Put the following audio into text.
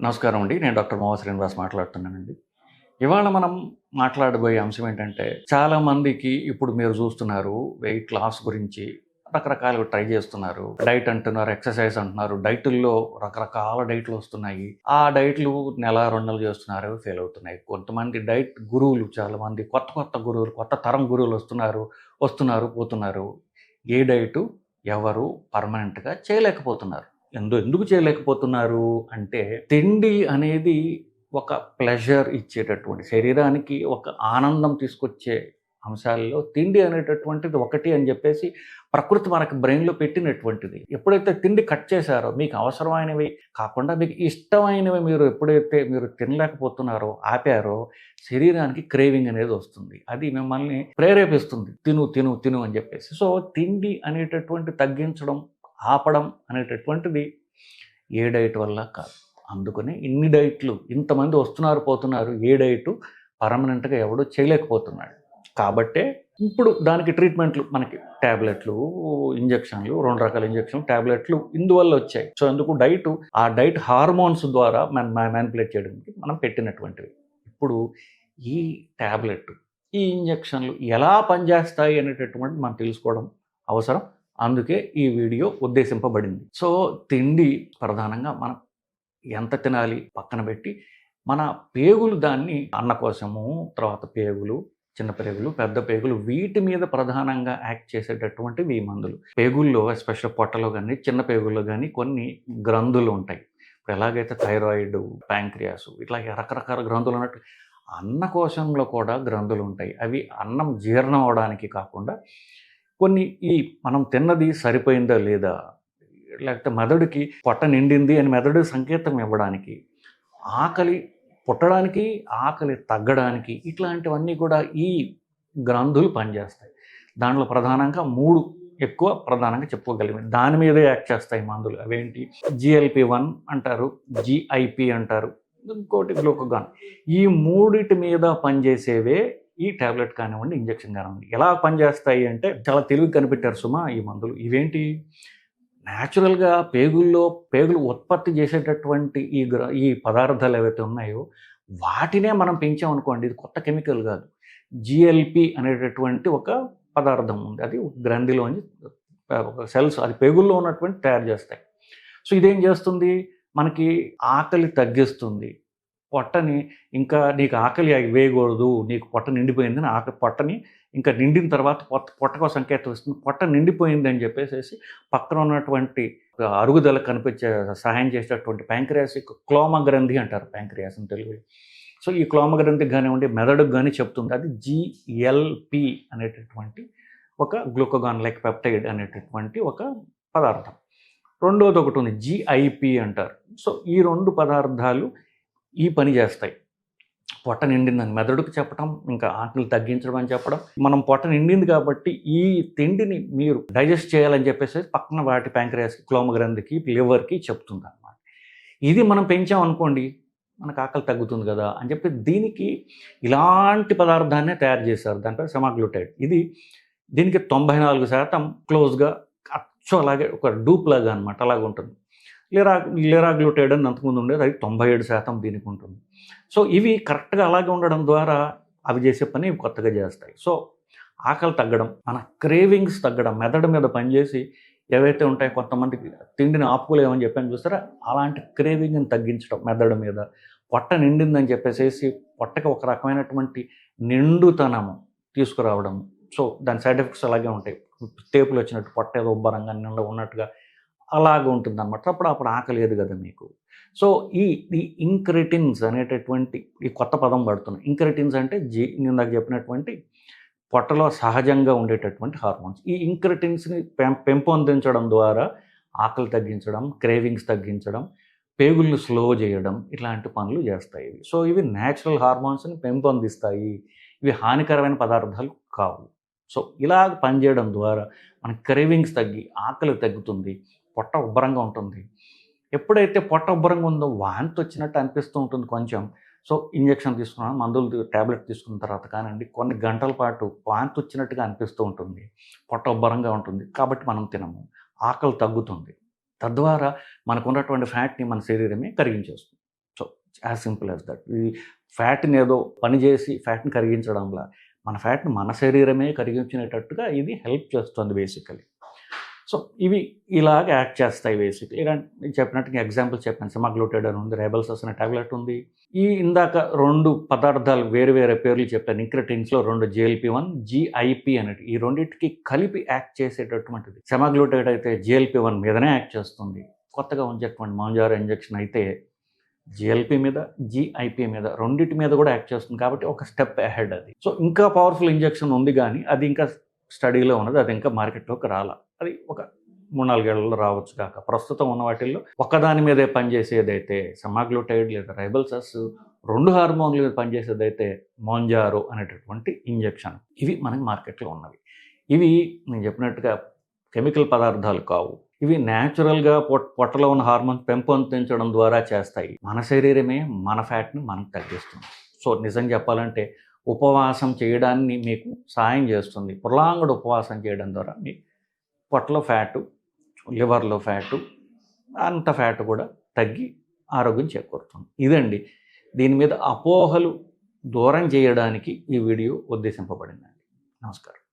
నమస్కారం అండి. నేను డాక్టర్ మోహ శ్రీనివాస్ మాట్లాడుతున్నానండి. ఇవాళ మనం మాట్లాడబోయే అంశం ఏంటంటే చాలా మందికి ఇప్పుడు మీరు చూస్తున్నారు వెయిట్ లాస్ గురించి రకరకాలుగా ట్రై చేస్తున్నారు. డైట్ అంటున్నారు ఎక్సర్సైజ్ అంటున్నారు డైట్ల్లో రకరకాల డైట్లు వస్తున్నాయి. ఆ డైట్లు నెల రెండు నెలలు చేస్తున్నారు ఫెయిల్ అవుతున్నాయి. కొంతమంది డైట్ గురువులు చాలా మంది కొత్త కొత్త గురువులు కొత్త తరం గురువులు వస్తున్నారు వస్తున్నారు పోతున్నారు. ఏ డైటు ఎవరు పర్మనెంట్గా చేయలేకపోతున్నారు. ఎందు ఎందుకు చేయలేకపోతున్నారు అంటే తిండి అనేది ఒక ప్లెజర్ ఇచ్చేటటువంటి శరీరానికి ఒక ఆనందం తీసుకొచ్చే అంశాల్లో తిండి అనేటటువంటిది ఒకటి అని చెప్పేసి ప్రకృతి మనకి బ్రెయిన్లో పెట్టినటువంటిది. ఎప్పుడైతే తిండి కట్ చేశారో మీకు అవసరమైనవి కాకుండా మీకు ఇష్టమైనవి మీరు ఎప్పుడైతే మీరు తినలేకపోతున్నారో ఆపారో శరీరానికి క్రేవింగ్ అనేది వస్తుంది. అది మిమ్మల్ని ప్రేరేపిస్తుంది. తిను తిను తిను అని చెప్పేసి. సో తిండి అనేటటువంటి తగ్గించడం ఆపడం అనేటటువంటిది ఏ డైట్ వల్ల కాదు. అందుకని ఇన్ని డైట్లు ఇంతమంది వస్తున్నారు పోతున్నారు ఏ డైటు పర్మనెంట్గా ఎవడూ చేయలేకపోతున్నాడు. కాబట్టే ఇప్పుడు దానికి ట్రీట్మెంట్లు మనకి ట్యాబ్లెట్లు ఇంజక్షన్లు రెండు రకాల ఇంజక్షన్లు ట్యాబ్లెట్లు ఇందువల్ల వచ్చాయి. సో అందుకు డైట్ ఆ డైట్ హార్మోన్స్ ద్వారా మన మ్యానిపులేట్ చేయడానికి మనం పెట్టినటువంటివి. ఇప్పుడు ఈ ట్యాబ్లెట్ ఈ ఇంజక్షన్లు ఎలా పనిచేస్తాయి అనేటటువంటి మనం తెలుసుకోవడం అవసరం. అందుకే ఈ వీడియో ఉద్దేశింపబడింది. సో తిండి ప్రధానంగా మనం ఎంత తినాలి పక్కన పెట్టి మన పేగులు దాన్ని అన్న కోసము తర్వాత పేగులు చిన్న పేగులు పెద్ద పేగులు వీటి మీద ప్రధానంగా యాక్ట్ చేసేటటువంటివి ఈ మందులు. పేగుల్లో ఎస్పెషల్ పొట్టలో కానీ చిన్న పేగుల్లో కానీ కొన్ని గ్రంథులు ఉంటాయి. ఇప్పుడు ఎలాగైతే థైరాయిడ్ ప్యాంక్రియాస్ ఇట్లా రకరకాల గ్రంథులు ఉన్నట్టు అన్నకోశంలో కూడా గ్రంథులు ఉంటాయి. అవి అన్నం జీర్ణం అవడానికి కాకుండా కొన్ని ఈ మనం తిన్నది సరిపోయిందా లేదా? లేకపోతే మెదడుకి పొట్ట నిండింది అని మెదడు సంకేతం ఇవ్వడానికి ఆకలి పుట్టడానికి ఆకలి తగ్గడానికి ఇట్లాంటివన్నీ కూడా ఈ గ్రంథులు పనిచేస్తాయి. దాంట్లో ప్రధానంగా మూడు ఎక్కువ ప్రధానంగా చెప్పుకోగలిగిన దాని మీదే యాక్ట్ చేస్తాయి మందులు. అవేంటి? జిఎల్పి వన్ అంటారు జిఐపి అంటారు ఇంకోటి గ్లూకోగాన్. ఈ మూడిటి మీద పనిచేసేవే ఈ టాబ్లెట్ కానివ్వండి ఇంజక్షన్ కానివ్వండి ఎలా పనిచేస్తాయి అంటే చాలా తెలివి కనిపెట్టారు సుమా ఈ మందులు. ఇవేంటి? న్యాచురల్గా పేగుల్లో పేగులు ఉత్పత్తి చేసేటటువంటి ఈ గ్ర ఈ పదార్థాలు ఏవైతే ఉన్నాయో వాటినే మనం పెంచామనుకోండి ఇది కొత్త కెమికల్ కాదు. జిఎల్పి అనేటటువంటి ఒక పదార్థం ఉంది. అది గ్రంథిలోని ఒక సెల్స్ అది పేగుల్లో ఉన్నటువంటి తయారు చేస్తాయి. సో ఇదేం చేస్తుంది? మనకి ఆకలి తగ్గిస్తుంది. పొట్టని ఇంకా నీకు ఆకలి వేయకూడదు నీకు పొట్ట నిండిపోయిందని ఆకలి పొట్టని ఇంకా నిండిన తర్వాత పొట్ట పొట్టకో సంకేతం ఇస్తుంది. పొట్ట నిండిపోయింది అని చెప్పేసి పక్కన ఉన్నటువంటి అరుగుదల కనిపించే సహాయం చేసేటటువంటి ప్యాంక్రియాసిక్ క్లోమ గ్రంథి అంటారు. ప్యాంక్రియాస్ అని తెలుగులో. సో ఈ క్లోమ గ్రంథికి కానివ్వండి మెదడుకు కానీ చెప్తుంది. అది జిఎల్పి అనేటటువంటి ఒక గ్లూకోగాన్ లైక్ పెప్టైడ్ అనేటటువంటి ఒక పదార్థం. రెండోది ఒకటి ఉంది జిఐపి అంటారు. సో ఈ రెండు పదార్థాలు ఈ పని చేస్తాయి. పొట్ట నిండిందని మెదడుకు చెప్పడం ఇంకా ఆకలి తగ్గించడం అని చెప్పడం. మనం పొట్ట నిండింది కాబట్టి ఈ తిండిని మీరు డైజెస్ట్ చేయాలని చెప్పేసి పక్కన వాటి ప్యాంక్రియాస్కి క్లోమ గ్రంథికి లివర్కి చెప్తుంది అనమాట ఇది మనం పెంచాం అనుకోండి మనకు ఆకలి తగ్గుతుంది కదా అని చెప్పి దీనికి ఇలాంటి పదార్థాన్నే తయారు చేశారు. దానిపై సెమాగ్లూటైడ్. ఇది దీనికి తొంభై నాలుగు శాతం క్లోజ్గా అచ్చు అలాగే ఒక డూప్ లాగా అనమాట అలాగ ఉంటుంది లిరా లిరాగ్లూటైడ్ అని అంతకుముందు ఉండేది. అది తొంభై ఏడు శాతం దీనికి ఉంటుంది. సో ఇవి కరెక్ట్గా అలాగే ఉండడం ద్వారా అవి చేసే పని ఇవి కొత్తగా చేస్తాయి. సో ఆకలి తగ్గడం మన క్రేవింగ్స్ తగ్గడం మెదడు మీద పనిచేసి ఏవైతే ఉంటాయో కొంతమందికి తిండిని ఆపుకోలేమని చెప్పాను చూస్తారా అలాంటి క్రేవింగ్ని తగ్గించడం మెదడు మీద. పొట్ట నిండిందని చెప్పేసేసి పొట్టకి ఒక రకమైనటువంటి నిండుతనము తీసుకురావడం. సో దాని సైడ్ ఎఫెక్ట్స్ అలాగే ఉంటాయి. టేపులు వచ్చినట్టు పొట్ట ఏదో ఉబ్బరంగా నిండా ఉన్నట్టుగా అలాగ ఉంటుంది అనమాట అప్పుడు అప్పుడు ఆకలేదు కదా మీకు. సో ఈ ఈ ఇంక్రిటిన్స్ అనేటటువంటి ఈ కొత్త పదం పడుతున్నాయి ఇంక్రిటిన్స్ అంటే జీ ఇందాక చెప్పినటువంటి పొట్టలో సహజంగా ఉండేటటువంటి హార్మోన్స్. ఈ ఇంక్రిటిన్స్ని పెం పెంపొందించడం ద్వారా ఆకలి తగ్గించడం క్రేవింగ్స్ తగ్గించడం పేగుల్ని స్లో చేయడం ఇట్లాంటి పనులు చేస్తాయి ఇవి. సో ఇవి న్యాచురల్ హార్మోన్స్ని పెంపొందిస్తాయి ఇవి హానికరమైన పదార్థాలు కావు. సో ఇలా పనిచేయడం ద్వారా మన క్రేవింగ్స్ తగ్గి ఆకలి తగ్గుతుంది. పొట్ట ఉబ్బరంగా ఉంటుంది. ఎప్పుడైతే పొట్ట ఉబ్బరంగా ఉందో వాంతి వచ్చినట్టు అనిపిస్తూ ఉంటుంది కొంచెం. సో ఇంజక్షన్ తీసుకున్నాం మందులు ట్యాబ్లెట్ తీసుకున్న తర్వాత కానివ్వండి కొన్ని గంటల పాటు వాంతి వచ్చినట్టుగా అనిపిస్తూ ఉంటుంది. పొట్ట ఉబ్బరంగా ఉంటుంది. కాబట్టి మనం తినము. ఆకలి తగ్గుతుంది. తద్వారా మనకు ఉన్నటువంటి ఫ్యాట్ని మన శరీరమే కరిగించేస్తుంది. So as simple as that. ఈ ఫ్యాట్ని ఏదో పనిచేసి ఫ్యాట్ని కరిగించడంలా మన ఫ్యాట్ని మన శరీరమే కరిగించినట్టుగా ఇది హెల్ప్ చేస్తుంది బేసికలీ. సో ఇవి ఇలాగ యాక్ట్ చేస్తాయి బేసిక్లీ. నేను చెప్పినట్టుగా ఎగ్జాంపుల్ చెప్పాను. సెమాగ్లూటెడ్ అని ఉంది రేబల్సస్ అనే టాబ్లెట్ ఉంది. ఈ ఇందాక రెండు పదార్థాలు వేరు వేరే పేర్లు చెప్పాను. ఇంక్రటిన్స్లో రెండు జిఎల్పి వన్ జిఐపి అనేది ఈ రెండింటికి కలిపి యాక్ట్ చేసేటటువంటిది. సెమాగ్లూటెడ్ అయితే జిఎల్పి వన్ మీదనే యాక్ట్ చేస్తుంది. కొత్తగా ఉంచేటువంటి మాంజారో ఇంజెక్షన్ అయితే జిఎల్పి మీద జిఐపి మీద రెండింటి మీద కూడా యాక్ట్ చేస్తుంది కాబట్టి ఒక స్టెప్ అహెడ్ అది. సో ఇంకా పవర్ఫుల్ ఇంజెక్షన్ ఉంది కానీ అది ఇంకా స్టడీలో ఉన్నది అది ఇంకా మార్కెట్లోకి రాల. అది ఒక మూడు నాలుగేళ్ళలో రావచ్చు కాక. ప్రస్తుతం ఉన్న వాటిల్లో ఒకదాని మీదే పనిచేసేదైతే సమాగ్లూటైడ్ లేదా రైబల్సస్ రెండు హార్మోన్ల మీద పనిచేసేదైతే మోంజారో అనేటటువంటి ఇంజెక్షన్. ఇవి మనకి మార్కెట్లో ఉన్నవి. ఇవి నేను చెప్పినట్టుగా కెమికల్ పదార్థాలు కావు. ఇవి న్యాచురల్గా పొట్ పొట్టలో ఉన్న హార్మోన్ పెంపొందించడం ద్వారా చేస్తాయి. మన శరీరమే మన ఫ్యాట్ని మనకు తగ్గిస్తుంది. సో నిజం చెప్పాలంటే ఉపవాసం చేయడాన్ని మీకు సాయం చేస్తుంది. ప్రొలాంగ్డ్ ఉపవాసం చేయడం ద్వారా మీకు పొట్టలో ఫ్యాటు లివర్లో ఫ్యాటు అంత ఫ్యాట్ కూడా తగ్గి ఆరోగ్యం చేకూరుతుంది. ఇదండి. దీని మీద అపోహలు దూరం చేయడానికి ఈ వీడియో ఉద్దేశింపబడిందండి. నమస్కారం.